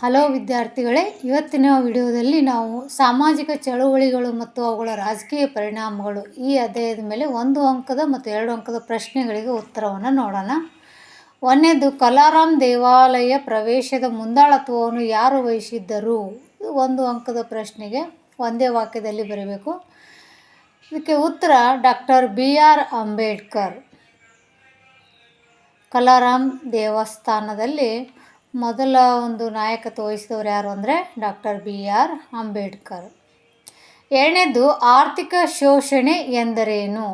Hello ವಿದ್ಯಾರ್ಥಿಗಳೇ, ಇವತ್ತಿನ ವಿಡಿಯೋದಲ್ಲಿ ನಾವು ಸಾಮಾಜಿಕ ಚಳುವಳಿಗಳು ಮತ್ತು ಅವುಗಳ ರಾಜಕೀಯ ಪರಿಣಾಮಗಳು ಈ ಅಧ್ಯಾಯದ ಮೇಲೆ ಒಂದು ಅಂಕದ ಮತ್ತು ಎರಡು ಅಂಕದ ಪ್ರಶ್ನೆಗಳಿಗೆ ಉತ್ತರವನ್ನು ನೋಡೋಣ. ಒಂದನೇದು, ಕಲಾರಾಮ್ ದೇವಾಲಯ ಪ್ರವೇಶದ ಮುಂದಾಳತ್ವವನ್ನು ಯಾರು ವಹಿಸಿದ್ದರು? ಒಂದು ಅಂಕದ ಪ್ರಶ್ನೆಗೆ ಒಂದೇ ವಾಕ್ಯದಲ್ಲಿ ಬರೀಬೇಕು. ಇದಕ್ಕೆ ಉತ್ತರ, doctor B R Ambedkar. Kalaram ದೇವಸ್ಥಾನದಲ್ಲಿ ಮೊದಲ ಒಂದು ನಾಯಕತ್ವ ವಹಿಸಿದವರು ಯಾರು ಅಂದರೆ ಡಾಕ್ಟರ್ ಬಿ ಆರ್ ಅಂಬೇಡ್ಕರ್. ಎರಡನೇದು ಆರ್ಥಿಕ ಶೋಷಣೆ ಎಂದರೇನು?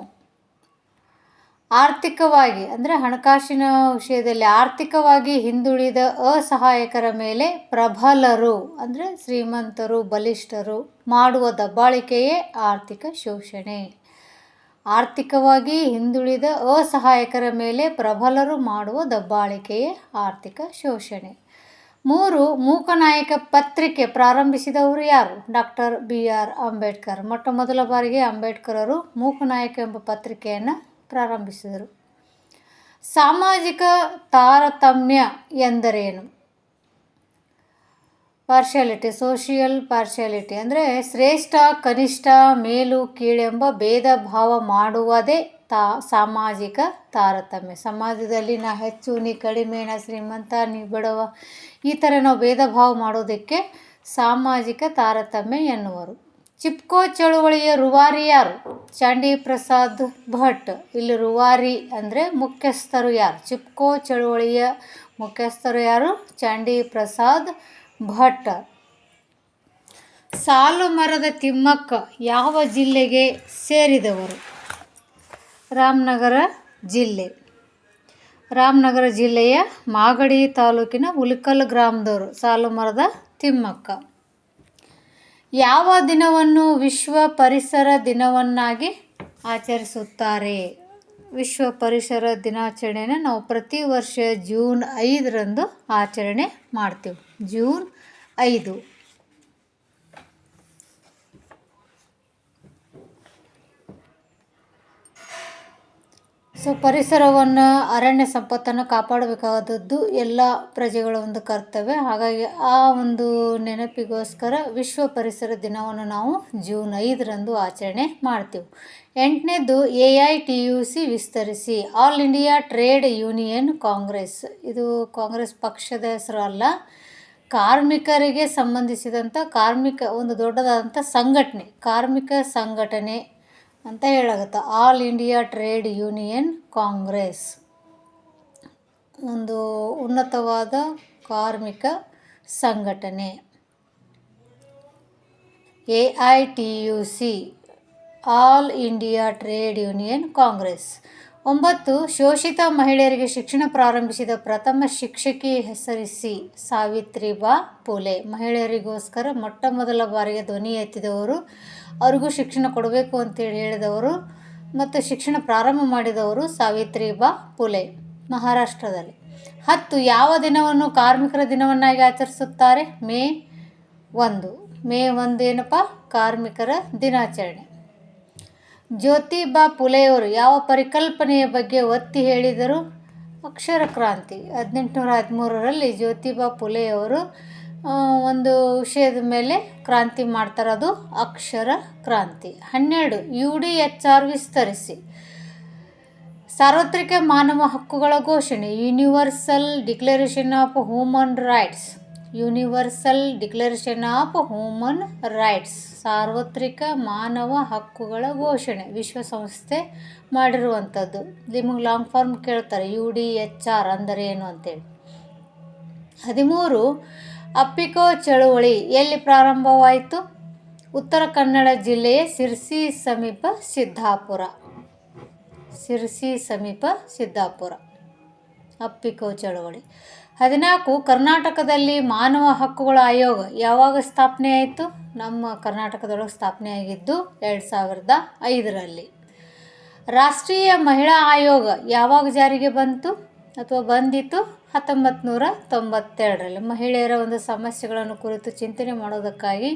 ಆರ್ಥಿಕವಾಗಿ ಅಂದರೆ ಹಣಕಾಸಿನ ವಿಷಯದಲ್ಲಿ ಆರ್ಥಿಕವಾಗಿ ಹಿಂದುಳಿದ ಅಸಹಾಯಕರ ಮೇಲೆ ಪ್ರಬಲರು ಅಂದರೆ ಶ್ರೀಮಂತರು, ಬಲಿಷ್ಠರು ಮಾಡುವ ದಬ್ಬಾಳಿಕೆಯೇ ಆರ್ಥಿಕ ಶೋಷಣೆ. ಆರ್ಥಿಕವಾಗಿ ಹಿಂದುಳಿದ ಅಸಹಾಯಕರ ಮೇಲೆ ಪ್ರಬಲರು ಮಾಡುವ ದಬ್ಬಾಳಿಕೆಯೇ ಆರ್ಥಿಕ ಶೋಷಣೆ. ಮೂರು, ಮೂಕನಾಯಕ ಪತ್ರಿಕೆ ಪ್ರಾರಂಭಿಸಿದವರು ಯಾರು? Doctor B R Ambedkar. ಮೊಟ್ಟ ಮೊದಲ ಬಾರಿಗೆ ಅಂಬೇಡ್ಕರರು ಮೂಕನಾಯಕ ಎಂಬ ಪತ್ರಿಕೆಯನ್ನು ಪ್ರಾರಂಭಿಸಿದರು. ಸಾಮಾಜಿಕ ತಾರತಮ್ಯ ಎಂದರೇನು? ಪಾರ್ಶಾಲಿಟಿ ಸೋಷಿಯಲ್ ಪಾರ್ಶಿಯಾಲಿಟಿ ಅಂದರೆ ಶ್ರೇಷ್ಠ, ಕನಿಷ್ಠ, ಮೇಲು, ಕೀಳೆಂಬ ಭೇದ ಭಾವ ಮಾಡುವುದೇ ತಾ, ಸಾಮಾಜಿಕ ತಾರತಮ್ಯ. ಸಮಾಜದಲ್ಲಿ ನಾ ಹೆಚ್ಚು, ನೀ ಕಡಿಮೆ, ನಾ ಶ್ರೀಮಂತ, ನೀ ಬಡವ, ಈ ಥರ ನಾವು ಭೇದ ಭಾವ ಮಾಡೋದಕ್ಕೆ ಸಾಮಾಜಿಕ ತಾರತಮ್ಯ ಎನ್ನುವರು. ಚಿಪ್ಕೋ ಚಳುವಳಿಯ ರುವಾರಿ ಯಾರು? ಚಾಂಡಿ ಪ್ರಸಾದ್ ಭಟ್. ಇಲ್ಲಿ ರುವಾರಿ ಅಂದರೆ ಮುಖ್ಯಸ್ಥರು ಯಾರು? ಚಿಪ್ಕೋ ಚಳುವಳಿಯ ಮುಖ್ಯಸ್ಥರು ಯಾರು? ಚಾಂಡಿ ಪ್ರಸಾದ್ ಭಟ್ ಸಾಲು ಮರದ ತಿಮ್ಮಕ್ಕ ಯಾವ ಜಿಲ್ಲೆಗೆ ಸೇರಿದವರು? ರಾಮನಗರ ಜಿಲ್ಲೆ. ರಾಮನಗರ ಜಿಲ್ಲೆಯ ಮಾಗಡಿ ತಾಲೂಕಿನ ಉಲಿಕಲ್ ಗ್ರಾಮದವರು ಸಾಲು ಮರದ ತಿಮ್ಮಕ್ಕ. ಯಾವ ದಿನವನ್ನು ವಿಶ್ವ ಪರಿಸರ ದಿನವನ್ನಾಗಿ ಆಚರಿಸುತ್ತಾರೆ? ವಿಶ್ವ ಪರಿಸರ ದಿನಾಚರಣೆನ ನಾವು ಪ್ರತಿ ವರ್ಷ ಜೂನ್ ಐದರಂದು ಆಚರಣೆ ಮಾಡ್ತೀವಿ. ಜೂನ್ ಐದು. ಸೊ ಪರಿಸರವನ್ನು ಅರಣ್ಯ ಸಂಪತ್ತನ್ನು ಕಾಪಾಡಬೇಕಾದದ್ದು ಎಲ್ಲ ಪ್ರಜೆಗಳ ಒಂದು ಕರ್ತವ್ಯ. ಹಾಗಾಗಿ ಆ ಒಂದು ನೆನಪಿಗೋಸ್ಕರ ವಿಶ್ವ ಪರಿಸರ ದಿನವನ್ನು ನಾವು ಜೂನ್ ಐದರಂದು ಆಚರಣೆ ಮಾಡ್ತೀವಿ. ಎಂಟನೇದು A I T U C ವಿಸ್ತರಿಸಿ, all India trade union congress. ಇದು ಕಾಂಗ್ರೆಸ್ ಪಕ್ಷದ ಹೆಸರು ಅಲ್ಲ, ಕಾರ್ಮಿಕರಿಗೆ ಸಂಬಂಧಿಸಿದಂಥ ಕಾರ್ಮಿಕ ಒಂದು ದೊಡ್ಡದಾದಂಥ ಸಂಘಟನೆ, ಕಾರ್ಮಿಕ ಸಂಘಟನೆ ಅಂತ ಹೇಳಾಗುತ್ತೆ. All India trade union congress. ಒಂದು ಉನ್ನತವಾದ ಕಾರ್ಮಿಕ ಸಂಘಟನೆ. A I T U C, all India trade union congress. ಒಂಬತ್ತು, ಶೋಷಿತ ಮಹಿಳೆಯರಿಗೆ ಶಿಕ್ಷಣ ಪ್ರಾರಂಭಿಸಿದ ಪ್ರಥಮ ಶಿಕ್ಷಕಿ ಹೆಸರಿಸಿ ಸಾವಿತ್ರಿಬಾ ಪುಲೆ. ಮಹಿಳೆಯರಿಗೋಸ್ಕರ ಮೊಟ್ಟ ಮೊದಲ ಬಾರಿಗೆ ಧ್ವನಿ ಎತ್ತಿದವರು, ಅವರಿಗೂ ಶಿಕ್ಷಣ ಕೊಡಬೇಕು ಅಂತೇಳಿ ಹೇಳಿದವರು ಮತ್ತು ಶಿಕ್ಷಣ ಪ್ರಾರಂಭ ಮಾಡಿದವರು ಸಾವಿತ್ರಿಬಾ ಪುಲೆ ಮಹಾರಾಷ್ಟ್ರದಲ್ಲಿ. ಹತ್ತು, ಯಾವ ದಿನವನ್ನು ಕಾರ್ಮಿಕರ ದಿನವನ್ನಾಗಿ ಆಚರಿಸುತ್ತಾರೆ? ಮೇ ಒಂದು. ಮೇ ಒಂದು ಏನಪ್ಪ? ಕಾರ್ಮಿಕರ ದಿನಾಚರಣೆ. ಜ್ಯೋತಿಬಾ ಪುಲೆಯವರು, ಯಾವ ಪರಿಕಲ್ಪನೆಯ ಬಗ್ಗೆ ಒತ್ತಿ ಹೇಳಿದರು? ಅಕ್ಷರ ಕ್ರಾಂತಿ. ಹದಿನೆಂಟುನೂರ ಹದಿಮೂರರಲ್ಲಿ ಜ್ಯೋತಿಬಾ ಪುಲೆಯವರು ಒಂದು ವಿಷಯದ ಮೇಲೆ ಕ್ರಾಂತಿ ಮಾಡ್ತಾರೆ. ಅಕ್ಷರ ಕ್ರಾಂತಿ. ಹನ್ನೆರಡು, ಯು ಡಿ ಎಚ್ ಆರ್ ವಿಸ್ತರಿಸಿ. ಸಾರ್ವತ್ರಿಕ ಮಾನವ ಹಕ್ಕುಗಳ ಘೋಷಣೆ universal declaration of human rights universal declaration of human rights, ಸಾರ್ವತ್ರಿಕ ಮಾನವ ಹಕ್ಕುಗಳ ಘೋಷಣೆ ವಿಶ್ವಸಂಸ್ಥೆ ಮಾಡಿರುವಂಥದ್ದು. ನಿಮಗೆ ಲಾಂಗ್ ಫಾರ್ಮ್ ಕೇಳ್ತಾರೆ, ಯು ಡಿ ಎಚ್ ಆರ್ ಅಂದರೆ ಏನು ಅಂತೇಳಿ. ಹದಿಮೂರು, ಅಪ್ಪಿಕೋ ಚಳುವಳಿ ಎಲ್ಲಿ ಪ್ರಾರಂಭವಾಯಿತು? ಉತ್ತರ ಕನ್ನಡ ಜಿಲ್ಲೆಯ ಸಿರ್ಸಿ ಸಮೀಪ ಸಿದ್ದಾಪುರ. ಸಿರ್ಸಿ ಸಮೀಪ ಸಿದ್ದಾಪುರ. ಅಪ್ಪಿಕೋ ಚಳವಳಿ. ಹದಿನಾಲ್ಕು, ಕರ್ನಾಟಕದಲ್ಲಿ ಮಾನವ ಹಕ್ಕುಗಳ ಆಯೋಗ ಯಾವಾಗ ಸ್ಥಾಪನೆ ಆಯಿತು? ನಮ್ಮ ಕರ್ನಾಟಕದೊಳಗೆ ಸ್ಥಾಪನೆ ಆಗಿದ್ದು ಎರಡು ಸಾವಿರದ ಐದರಲ್ಲಿ. ರಾಷ್ಟ್ರೀಯ ಮಹಿಳಾ ಆಯೋಗ ಯಾವಾಗ ಜಾರಿಗೆ ಬಂತು? ಅಥವಾ ಬಂದಿತ್ತು? ಹತ್ತೊಂಬತ್ತು ನೂರ ತೊಂಬತ್ತೆರಡರಲ್ಲಿ. ಮಹಿಳೆಯರ ಒಂದು ಸಮಸ್ಯೆಗಳನ್ನು ಕುರಿತು ಚಿಂತನೆ ಮಾಡೋದಕ್ಕಾಗಿ,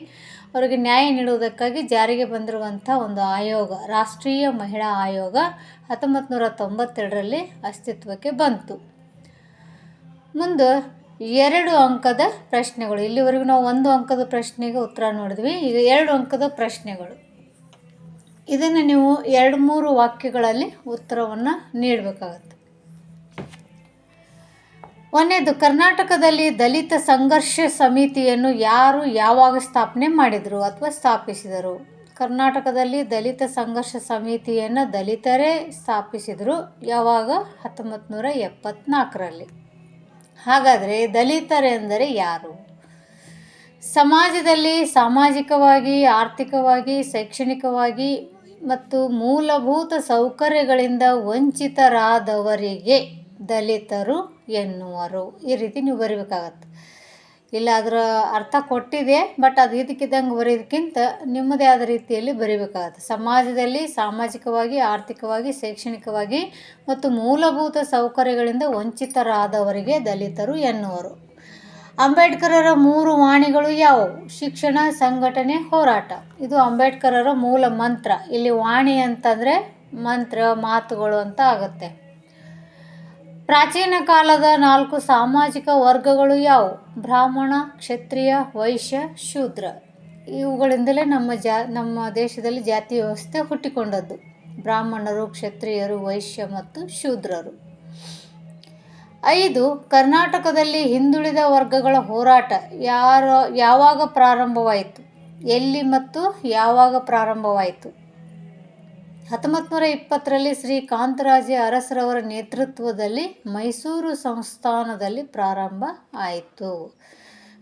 ಅವರಿಗೆ ನ್ಯಾಯ ನೀಡುವುದಕ್ಕಾಗಿ ಜಾರಿಗೆ ಬಂದಿರುವಂಥ ಒಂದು ಆಯೋಗ ರಾಷ್ಟ್ರೀಯ ಮಹಿಳಾ ಆಯೋಗ ಹತ್ತೊಂಬತ್ತು ನೂರ ತೊಂಬತ್ತೆರಡರಲ್ಲಿ ಅಸ್ತಿತ್ವಕ್ಕೆ ಬಂತು. ಮುಂದೆ ಎರಡು ಅಂಕದ ಪ್ರಶ್ನೆಗಳು. ಇಲ್ಲಿವರೆಗೂ ನಾವು ಒಂದು ಅಂಕದ ಪ್ರಶ್ನೆಗೆ ಉತ್ತರ ನೋಡಿದ್ವಿ. ಈಗ ಎರಡು ಅಂಕದ ಪ್ರಶ್ನೆಗಳು. ಇದನ್ನು ನೀವು ಎರಡು ಮೂರು ವಾಕ್ಯಗಳಲ್ಲಿ ಉತ್ತರವನ್ನು ನೀಡಬೇಕಾಗತ್ತೆ. ಒಂದೇದು ಕರ್ನಾಟಕದಲ್ಲಿ ದಲಿತ ಸಂಘರ್ಷ ಸಮಿತಿಯನ್ನು ಯಾರು ಯಾವಾಗ ಸ್ಥಾಪನೆ ಮಾಡಿದರು ಅಥವಾ ಸ್ಥಾಪಿಸಿದರು? ಕರ್ನಾಟಕದಲ್ಲಿ ದಲಿತ ಸಂಘರ್ಷ ಸಮಿತಿಯನ್ನು ದಲಿತರೇ ಸ್ಥಾಪಿಸಿದರು ಯಾವಾಗ? ಹತ್ತೊಂಬತ್ತು ನೂರ ಎಪ್ಪತ್ತ್ನಾಲ್ಕರಲ್ಲಿ ಹಾಗಾದರೆ ದಲಿತರೆಂದರೆ ಯಾರು? ಸಮಾಜದಲ್ಲಿ ಸಾಮಾಜಿಕವಾಗಿ, ಆರ್ಥಿಕವಾಗಿ, ಶೈಕ್ಷಣಿಕವಾಗಿ ಮತ್ತು ಮೂಲಭೂತ ಸೌಕರ್ಯಗಳಿಂದ ವಂಚಿತರಾದವರಿಗೆ ದಲಿತರು ಎನ್ನುವರು. ಈ ರೀತಿ ನೀವು ಬರೀಬೇಕಾಗತ್ತೆ. ಇಲ್ಲ, ಅದರ ಅರ್ಥ ಕೊಟ್ಟಿದೆ ಬಟ್ ಅದು ಇದಕ್ಕಿದ್ದಂಗೆ ಬರೆಯೋದಕ್ಕಿಂತ ನಿಮ್ಮದೇ ಆದ ರೀತಿಯಲ್ಲಿ ಬರೀಬೇಕಾಗತ್ತೆ. ಸಮಾಜದಲ್ಲಿ ಸಾಮಾಜಿಕವಾಗಿ, ಆರ್ಥಿಕವಾಗಿ, ಶೈಕ್ಷಣಿಕವಾಗಿ ಮತ್ತು ಮೂಲಭೂತ ಸೌಕರ್ಯಗಳಿಂದ ವಂಚಿತರಾದವರಿಗೆ ದಲಿತರು ಎನ್ನುವರು. ಅಂಬೇಡ್ಕರರ ಮೂರು ವಾಣಿಗಳು ಯಾವುವು? ಶಿಕ್ಷಣ, ಸಂಘಟನೆ, ಹೋರಾಟ. ಇದು ಅಂಬೇಡ್ಕರರ ಮೂಲ ಮಂತ್ರ. ಇಲ್ಲಿ ವಾಣಿ ಅಂತಂದರೆ ಮಂತ್ರ, ಮಾತುಗಳು ಅಂತ ಆಗುತ್ತೆ. ಪ್ರಾಚೀನ ಕಾಲದ ನಾಲ್ಕು ಸಾಮಾಜಿಕ ವರ್ಗಗಳು ಯಾವುವು? ಬ್ರಾಹ್ಮಣ, ಕ್ಷತ್ರಿಯ, ವೈಶ್ಯ, ಶೂದ್ರ. ಇವುಗಳಿಂದಲೇ ನಮ್ಮ ಜಾ, ನಮ್ಮ ದೇಶದಲ್ಲಿ ಜಾತಿ ವ್ಯವಸ್ಥೆ ಹುಟ್ಟಿಕೊಂಡದ್ದು. ಬ್ರಾಹ್ಮಣರು, ಕ್ಷತ್ರಿಯರು, ವೈಶ್ಯ ಮತ್ತು ಶೂದ್ರರು. ಐದು, ಕರ್ನಾಟಕದಲ್ಲಿ ಹಿಂದುಳಿದ ವರ್ಗಗಳ ಹೋರಾಟ ಯಾರ, ಯಾವಾಗ ಪ್ರಾರಂಭವಾಯಿತು? ಎಲ್ಲಿ ಮತ್ತು ಯಾವಾಗ ಪ್ರಾರಂಭವಾಯಿತು? ಹತ್ತೊಂಬತ್ತು ನೂರ ಇಪ್ಪತ್ತರಲ್ಲಿ ಶ್ರೀ ಕಾಂತರಾಜೆ ಅರಸರವರ ನೇತೃತ್ವದಲ್ಲಿ ಮೈಸೂರು ಸಂಸ್ಥಾನದಲ್ಲಿ ಪ್ರಾರಂಭ ಆಯಿತು.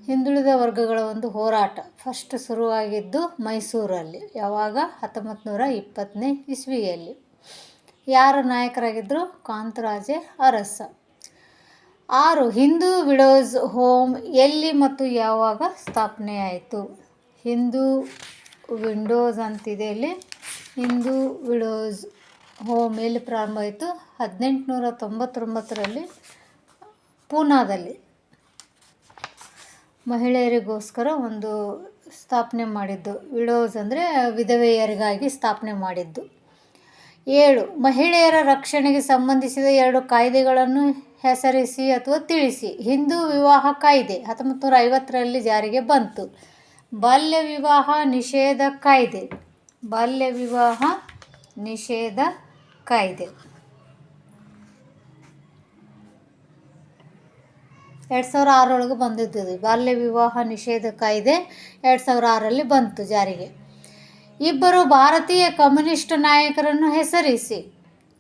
ಹಿಂದುಳಿದ ವರ್ಗಗಳ ಒಂದು ಹೋರಾಟ ಫಸ್ಟ್ ಶುರುವಾಗಿದ್ದು ಮೈಸೂರಲ್ಲಿ, ಯಾವಾಗ? ಹತ್ತೊಂಬತ್ತು ನೂರ ಇಪ್ಪತ್ತನೇ ಇಸ್ವಿಯಲ್ಲಿ. ಯಾರ ನಾಯಕರಾಗಿದ್ದರು ಕಾಂತರಾಜೆ ಅರಸ. ಆರು, ಹಿಂದೂ ವಿಡೋಸ್ ಹೋಮ್ ಎಲ್ಲಿ ಮತ್ತು ಯಾವಾಗ ಸ್ಥಾಪನೆ ಆಯಿತು ಹಿಂದೂ ವಿಂಡೋಸ್ ಅಂತಿದೆ ಇಲ್ಲಿ. ಹಿಂದೂ ವಿಡೋಸ್ ಹೋಮ್ ಎಲ್ಲಿ ಪ್ರಾರಂಭ ಆಯಿತು? ಹದಿನೆಂಟುನೂರ ತೊಂಬತ್ತೊಂಬತ್ತರಲ್ಲಿ ಪೂನಾದಲ್ಲಿ. ಮಹಿಳೆಯರಿಗೋಸ್ಕರ ಒಂದು ಸ್ಥಾಪನೆ ಮಾಡಿದ್ದು. ವಿಡೋಸ್ ಅಂದರೆ ವಿಧವೆಯರಿಗಾಗಿ ಸ್ಥಾಪನೆ ಮಾಡಿದ್ದು. ಏಳು, ಮಹಿಳೆಯರ ರಕ್ಷಣೆಗೆ ಸಂಬಂಧಿಸಿದ ಎರಡು ಕಾಯ್ದೆಗಳನ್ನು ಹೆಸರಿಸಿ ಅಥವಾ ತಿಳಿಸಿ. ಹಿಂದೂ ವಿವಾಹ ಕಾಯ್ದೆ ಹತ್ತೊಂಬತ್ತು ನೂರ ಐವತ್ತರಲ್ಲಿ ಜಾರಿಗೆ ಬಂತು. ಬಾಲ್ಯ ವಿವಾಹ ನಿಷೇಧ ಕಾಯ್ದೆ. ಬಾಲ್ಯ ವಿವಾಹ ನಿಷೇಧ ಕಾಯ್ದೆ. ಎರಡು ಸಾವಿರ ಆರೊಳಗೆ ಬಂದಿದ್ದು ಬಾಲ್ಯ ವಿವಾಹ ನಿಷೇಧ ಕಾಯ್ದೆ ಎರಡು ಸಾವಿರ ಆರರಲ್ಲಿ ಬಂತು ಜಾರಿಗೆ. ಇಬ್ಬರು ಭಾರತೀಯ ಕಮ್ಯುನಿಸ್ಟ್ ನಾಯಕರನ್ನು ಹೆಸರಿಸಿ.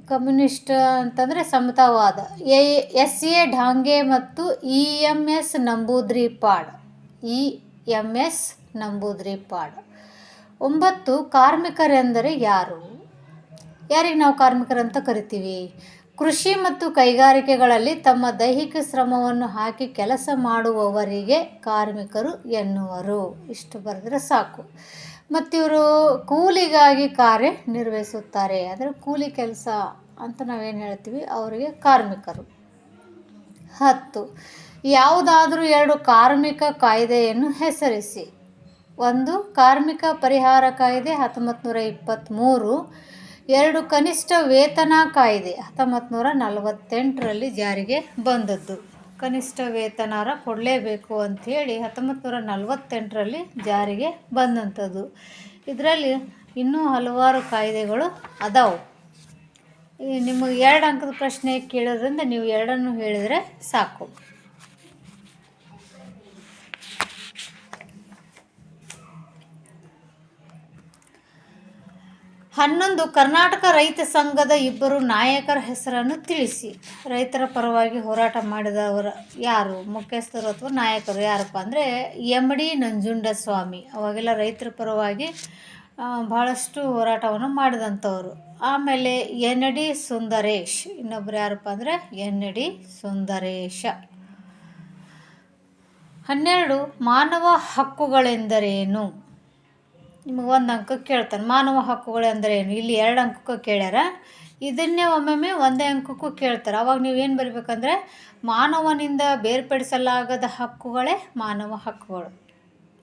ಕಮ್ಯುನಿಸ್ಟ್ ಅಂತಂದರೆ ಸಮತಾವಾದ. ಎಸ್ ಎ ಢಾಂಗೆ ಮತ್ತು E M S Namboodiripad. E M S Namboodiripad ಒಂಬತ್ತು ಕಾರ್ಮಿಕರೆಂದರೆ ಯಾರು? ಯಾರಿಗೆ ನಾವು ಕಾರ್ಮಿಕರಂತ ಕರಿತೀವಿ? ಕೃಷಿ ಮತ್ತು ಕೈಗಾರಿಕೆಗಳಲ್ಲಿ ತಮ್ಮ ದೈಹಿಕ ಶ್ರಮವನ್ನು ಹಾಕಿ ಕೆಲಸ ಮಾಡುವವರಿಗೆ ಕಾರ್ಮಿಕರು ಎನ್ನುವರು. ಇಷ್ಟು ಬರೆದ್ರೆ ಸಾಕು. ಮತ್ತಿವರು ಕೂಲಿಗಾಗಿ ಕಾರ್ಯ ನಿರ್ವಹಿಸುತ್ತಾರೆ ಅಂದರೆ ಕೂಲಿ ಕೆಲಸ ಅಂತ ನಾವೇನು ಹೇಳ್ತೀವಿ? ಅವರಿಗೆ ಕಾರ್ಮಿಕರು. ಹತ್ತು. ಯಾವುದಾದರೂ ಎರಡು ಕಾರ್ಮಿಕ ಕಾಯ್ದೆಯನ್ನು ಹೆಸರಿಸಿ. ಒಂದು, ಕಾರ್ಮಿಕ ಪರಿಹಾರ ಕಾಯ್ದೆ ಹತ್ತೊಂಬತ್ತು ಇಪ್ಪತ್ತ್ಮೂರು ಎರಡು, ಕನಿಷ್ಠ ವೇತನ ಕಾಯ್ದೆ ಹತ್ತೊಂಬತ್ತು ನೂರ ನಲವತ್ತೆಂಟರಲ್ಲಿ ಜಾರಿಗೆ ಬಂದದ್ದು. ಕನಿಷ್ಠ ವೇತನಾರ ಕೊಡಲೇಬೇಕು ಅಂಥೇಳಿ ಹತ್ತೊಂಬತ್ತು ನೂರ ನಲವತ್ತೆಂಟರಲ್ಲಿ ಜಾರಿಗೆ ಬಂದಂಥದ್ದು. ಇದರಲ್ಲಿ ಇನ್ನೂ ಹಲವಾರು ಕಾಯ್ದೆಗಳು ಅದಾವು. ನಿಮಗೆ ಎರಡು ಅಂಕದ ಪ್ರಶ್ನೆ ಕೇಳೋದ್ರಿಂದ ನೀವು ಎರಡನ್ನು ಹೇಳಿದರೆ ಸಾಕು. ಹನ್ನೊಂದು ಕರ್ನಾಟಕ ರೈತ ಸಂಘದ ಇಬ್ಬರು ನಾಯಕರ ಹೆಸರನ್ನು ತಿಳಿಸಿ. ರೈತರ ಪರವಾಗಿ ಹೋರಾಟ ಮಾಡಿದವರು ಯಾರು? ಮುಖ್ಯಸ್ಥರು ಅಥವಾ ನಾಯಕರು ಯಾರಪ್ಪ ಅಂದರೆ ಎಂ ಡಿ ನಂಜುಂಡಸ್ವಾಮಿ. ಅವಾಗೆಲ್ಲ ರೈತರ ಪರವಾಗಿ ಭಾಳಷ್ಟು ಹೋರಾಟವನ್ನು ಮಾಡಿದಂಥವ್ರು. ಆಮೇಲೆ ಎನ್ ಡಿ ಸುಂದರೇಶ್. ಇನ್ನೊಬ್ರು ಯಾರಪ್ಪ ಅಂದರೆ ಎನ್ ಡಿ ಸುಂದರೇಶ. ಹನ್ನೆರಡು ಮಾನವ ಹಕ್ಕುಗಳೆಂದರೇನು? ನಿಮಗೆ ಒಂದು ಅಂಕಕ್ಕೆ ಕೇಳ್ತಾನೆ. ಮಾನವ ಹಕ್ಕುಗಳು ಅಂದರೆ ಏನು? ಇಲ್ಲಿ ಎರಡು ಅಂಕಕ್ಕೂ ಕೇಳ್ಯಾರ. ಇದನ್ನೇ ಒಮ್ಮೊಮ್ಮೆ ಒಂದೇ ಅಂಕಕ್ಕೂ ಕೇಳ್ತಾರೆ. ಅವಾಗ ನೀವು ಏನು ಬರಿಬೇಕಂದ್ರೆ, ಮಾನವನಿಂದ ಬೇರ್ಪಡಿಸಲಾಗದ ಹಕ್ಕುಗಳೇ ಮಾನವ ಹಕ್ಕುಗಳು.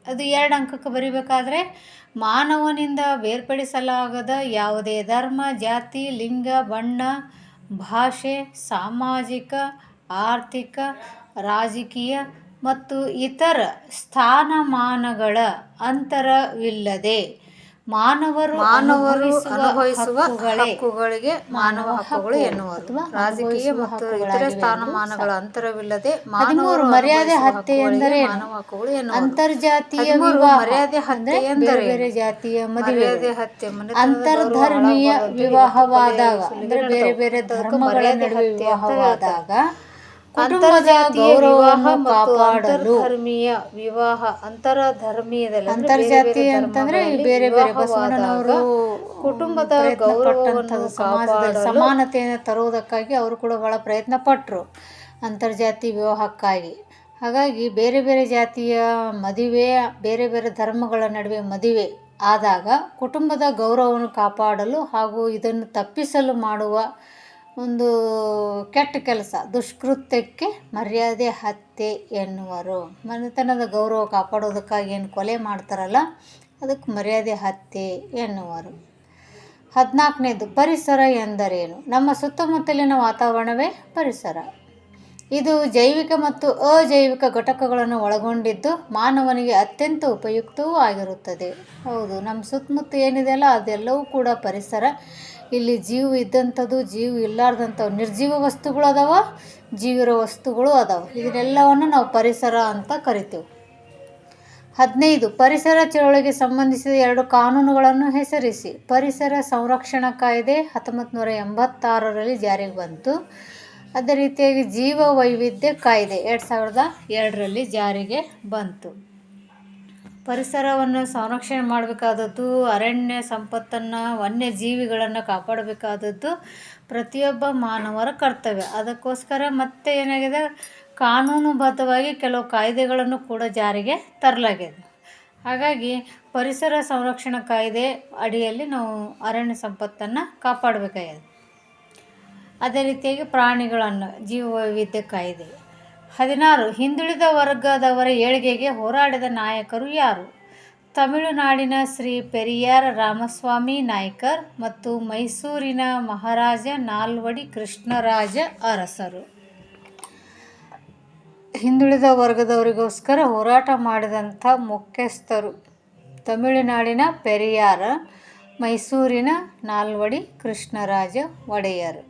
ಅದು ಎರಡು ಅಂಕಕ್ಕೆ ಬರಿಬೇಕಾದ್ರೆ, ಮಾನವನಿಂದ ಬೇರ್ಪಡಿಸಲಾಗದ ಯಾವುದೇ ಧರ್ಮ, ಜಾತಿ, ಲಿಂಗ, ಬಣ್ಣ, ಭಾಷೆ, ಸಾಮಾಜಿಕ, ಆರ್ಥಿಕ, ರಾಜಕೀಯ ಮತ್ತು ಇತರ ಸ್ಥಾನಮಾನಗಳ ಅಂತರವಿಲ್ಲದೆ ಮಾನವರು ಮಾನವರು ಅನುಭವಿಸುವ ಹಕ್ಕುಗಳಿಗೆ ಮಾನವ ಹಕ್ಕುಗಳು ಎನ್ನುವರು. ರಾಜಕೀಯ ಮತ್ತು ಇತರ ಸ್ಥಾನಮಾನಗಳ ಅಂತರವಿಲ್ಲದೆ ಮಾನವರು ಮರ್ಯಾದೆ ಹತ್ಯೆ ಎಂದರೆ? ಮಾನವ ಹಕ್ಕುಗಳು ಎನ್ನುವರು. ಅಂತರ್ಜಾತೀಯ ವಿವಾಹ ಮರ್ಯಾದೆ ಹತ್ಯೆ ಬೇರೆ ಬೇರೆ ಜಾತಿಯ ಮದುವೆ. ಮರ್ಯಾದೆ ಹತ್ಯೆ ಅಂತರ್ ಅಂತರ್ಧರ್ಮೀಯ ವಿವಾಹವಾದಾಗ ಅಂದ್ರೆ ಬೇರೆ ಬೇರೆ. ಧರ್ಮಗಳ ಮರ್ಯಾದೆ ನಡುವೆ ಹತ್ಯೆ ಆದಾಗ ವಿವಾಹವಾದಾಗ ಅಂತರ್ಜಾತೀಯ ವಿವಾಹ ಮತ್ತು ಅಂತರ್ಧರ್ಮೀಯ ವಿವಾಹ ಅಂತರ ಧರ್ಮೀಯದಲ್ಲಿ ಅಂತಂದ್ರೆ ಬೇರೆ ಬೇರೆ ಬಸವಣ್ಣನವರು ಕುಟುಂಬದ ಗೌರವವನ್ನು ಸಮಾಜದಲ್ಲಿ ಸಮಾನತೆಯನ್ನು ತರುವುದಕ್ಕಾಗಿ ಅವರು ಕೂಡ ಬಹಳ ಪ್ರಯತ್ನ ಪಟ್ಟರು ಅಂತರ್ಜಾತಿ ವಿವಾಹಕ್ಕಾಗಿ. ಹಾಗಾಗಿ ಬೇರೆ ಬೇರೆ ಜಾತಿಯ ಮದುವೆ ಬೇರೆ ಬೇರೆ ಧರ್ಮಗಳ ನಡುವೆ ಮದುವೆ ಆದಾಗ ಕುಟುಂಬದ ಗೌರವವನ್ನು ಕಾಪಾಡಲು ಹಾಗೂ ಇದನ್ನು ತಪ್ಪಿಸಲು ಮಾಡುವ ಒಂದು ಕೆಟ್ಟ ಕೆಲಸ, ದುಷ್ಕೃತ್ಯಕ್ಕೆ ಮರ್ಯಾದೆ ಹತ್ಯೆ ಎನ್ನುವರು. ಮನೆತನದ ಗೌರವ ಕಾಪಾಡೋದಕ್ಕಾಗಿ ಏನು ಕೊಲೆ ಮಾಡ್ತಾರಲ್ಲ, ಅದಕ್ಕೆ ಮರ್ಯಾದೆ ಹತ್ಯೆ ಎನ್ನುವರು. ಹದಿನಾಲ್ಕನೇದು, ಪರಿಸರ ಎಂದರೇನು? ನಮ್ಮ ಸುತ್ತಮುತ್ತಲಿನ ವಾತಾವರಣವೇ ಪರಿಸರ. ಇದು ಜೈವಿಕ ಮತ್ತು ಅಜೈವಿಕ ಘಟಕಗಳನ್ನು ಒಳಗೊಂಡಿದ್ದು ಮಾನವನಿಗೆ ಅತ್ಯಂತ ಉಪಯುಕ್ತವೂ ಆಗಿರುತ್ತದೆ. ಹೌದು, ನಮ್ಮ ಸುತ್ತಮುತ್ತ ಏನಿದೆಯಲ್ಲ, ಅದೆಲ್ಲವೂ ಕೂಡ ಪರಿಸರ. ಇಲ್ಲಿ ಜೀವ ಇದ್ದಂಥದ್ದು, ಜೀವ ಇಲ್ಲಾರ್ದಂಥವು ನಿರ್ಜೀವ ವಸ್ತುಗಳು ಅದಾವ, ಜೀವಿರೋ ವಸ್ತುಗಳು ಅದಾವ. ಇದನ್ನೆಲ್ಲವನ್ನು ನಾವು ಪರಿಸರ ಅಂತ ಕರಿತೀವಿ. ಹದಿನೈದು, ಪರಿಸರ ಚಳವಳಿಗೆ ಸಂಬಂಧಿಸಿದ ಎರಡು ಕಾನೂನುಗಳನ್ನು ಹೆಸರಿಸಿ. ಪರಿಸರ ಸಂರಕ್ಷಣಾ ಕಾಯ್ದೆ ಹತ್ತೊಂಬತ್ತು ನೂರ ಎಂಬತ್ತಾರರಲ್ಲಿ ಜಾರಿಗೆ ಬಂತು. ಅದೇ ರೀತಿಯಾಗಿ ಜೀವ ವೈವಿಧ್ಯ ಕಾಯ್ದೆ ಎರಡು ಸಾವಿರದ ಎರಡರಲ್ಲಿ ಜಾರಿಗೆ ಬಂತು. ಪರಿಸರವನ್ನು ಸಂರಕ್ಷಣೆ ಮಾಡಬೇಕಾದದ್ದು, ಅರಣ್ಯ ಸಂಪತ್ತನ್ನು, ವನ್ಯಜೀವಿಗಳನ್ನು ಕಾಪಾಡಬೇಕಾದದ್ದು ಪ್ರತಿಯೊಬ್ಬ ಮಾನವರ ಕರ್ತವ್ಯ. ಅದಕ್ಕೋಸ್ಕರ ಮತ್ತೆ ಏನಾಗಿದೆ? ಕಾನೂನುಬದ್ಧವಾಗಿ ಕೆಲವು ಕಾಯ್ದೆಗಳನ್ನು ಕೂಡ ಜಾರಿಗೆ ತರಲಾಗಿದೆ. ಹಾಗಾಗಿ ಪರಿಸರ ಸಂರಕ್ಷಣಾ ಕಾಯ್ದೆ ಅಡಿಯಲ್ಲಿ ನಾವು ಅರಣ್ಯ ಸಂಪತ್ತನ್ನು ಕಾಪಾಡಬೇಕಾಗಿದೆ. ಅದೇ ರೀತಿಯಾಗಿ ಪ್ರಾಣಿಗಳನ್ನು ಜೀವ ವೈವಿಧ್ಯ ಕಾಯ್ದೆ. ಹದಿನಾರು, ಹಿಂದುಳಿದ ವರ್ಗದವರ ಏಳಿಗೆಗೆ ಹೋರಾಡಿದ ನಾಯಕರು ಯಾರು? ತಮಿಳುನಾಡಿನ ಶ್ರೀ ಪೆರಿಯಾರ್ ರಾಮಸ್ವಾಮಿ ನಾಯ್ಕರ್ ಮತ್ತು ಮೈಸೂರಿನ ಮಹಾರಾಜ ನಾಲ್ವಡಿ ಕೃಷ್ಣರಾಜ ಅರಸರು. ಹಿಂದುಳಿದ ವರ್ಗದವರಿಗೋಸ್ಕರ ಹೋರಾಟ ಮಾಡಿದಂಥ ಮುಖ್ಯಸ್ಥರು ತಮಿಳುನಾಡಿನ ಪೆರಿಯಾರ, ಮೈಸೂರಿನ ನಾಲ್ವಡಿ ಕೃಷ್ಣರಾಜ ಒಡೆಯರ್.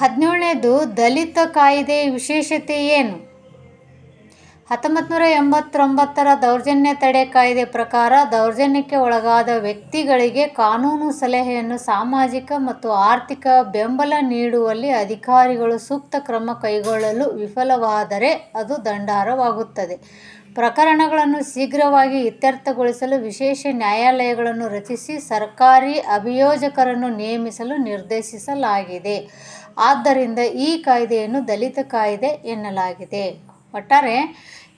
ಹದಿನೇಳನೇದು ದಲಿತ ಕಾಯ್ದೆ ವಿಶೇಷತೆ ಏನು? ಹತ್ತೊಂಬತ್ತು ನೂರ ಎಂಬತ್ತೊಂಬತ್ತರ ದೌರ್ಜನ್ಯ ತಡೆ ಕಾಯ್ದೆ ಪ್ರಕಾರ ದೌರ್ಜನ್ಯಕ್ಕೆ ಒಳಗಾದ ವ್ಯಕ್ತಿಗಳಿಗೆ ಕಾನೂನು ಸಲಹೆಯನ್ನು ಸಾಮಾಜಿಕ ಮತ್ತು ಆರ್ಥಿಕ ಬೆಂಬಲ ನೀಡುವಲ್ಲಿ ಅಧಿಕಾರಿಗಳು ಸೂಕ್ತ ಕ್ರಮ ಕೈಗೊಳ್ಳಲು ವಿಫಲವಾದರೆ ಅದು ದಂಡಾರ್ಹವಾಗುತ್ತದೆ ಪ್ರಕರಣಗಳನ್ನು ಶೀಘ್ರವಾಗಿ ಇತ್ಯರ್ಥಗೊಳಿಸಲು ವಿಶೇಷ ನ್ಯಾಯಾಲಯಗಳನ್ನು ರಚಿಸಿ ಸರ್ಕಾರಿ ಅಭಿಯೋಜಕರನ್ನು ನೇಮಿಸಲು ನಿರ್ದೇಶಿಸಲಾಗಿದೆ. ಆದ್ದರಿಂದ ಈ ಕಾಯ್ದೆಯನ್ನು ದಲಿತ ಕಾಯ್ದೆ ಎನ್ನಲಾಗಿದೆ. ಒಟ್ಟಾರೆ,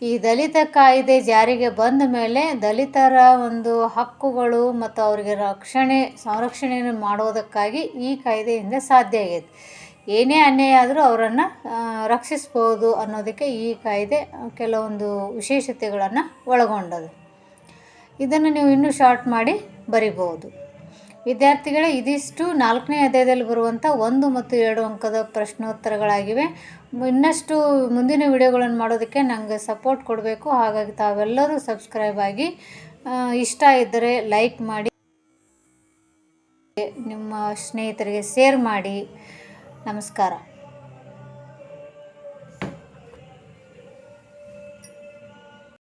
ಈ ದಲಿತ ಕಾಯ್ದೆ ಜಾರಿಗೆ ಬಂದ ಮೇಲೆ ದಲಿತರ ಒಂದು ಹಕ್ಕುಗಳು ಮತ್ತು ಅವರಿಗೆ ರಕ್ಷಣೆ, ಸಂರಕ್ಷಣೆಯನ್ನು ಮಾಡೋದಕ್ಕಾಗಿ ಈ ಕಾಯ್ದೆಯಿಂದ ಸಾಧ್ಯ ಆಗೈತೆ. ಏನೇ ಅನ್ಯಾಯ ಆದರೂ ಅವರನ್ನು ರಕ್ಷಿಸ್ಬೋದು ಅನ್ನೋದಕ್ಕೆ ಈ ಕಾಯ್ದೆ ಕೆಲವೊಂದು ವಿಶೇಷತೆಗಳನ್ನು ಒಳಗೊಂಡದು. ಇದನ್ನು ನೀವು ಇನ್ನೂ ಶಾರ್ಟ್ ಮಾಡಿ ಬರಿಬೋದು ವಿದ್ಯಾರ್ಥಿಗಳೇ, ಇದಿಷ್ಟು ನಾಲ್ಕನೇ ಅಧ್ಯಾಯದಲ್ಲಿ ಬರುವಂಥ ಒಂದು ಮತ್ತು ಎರಡು ಅಂಕದ ಪ್ರಶ್ನೋತ್ತರಗಳಾಗಿವೆ. ಇನ್ನಷ್ಟು ಮುಂದಿನ ವಿಡಿಯೋಗಳನ್ನು ಮಾಡೋದಕ್ಕೆ ನನಗೆ ಸಪೋರ್ಟ್ ಕೊಡಬೇಕು. ಹಾಗಾಗಿ ತಾವೆಲ್ಲರೂ ಸಬ್ಸ್ಕ್ರೈಬ್ ಆಗಿ ಇಷ್ಟ ಇದ್ದರೆ ಲೈಕ್ ಮಾಡಿ, ನಿಮ್ಮ ಸ್ನೇಹಿತರಿಗೆ ಶೇರ್ ಮಾಡಿ. ನಮಸ್ಕಾರ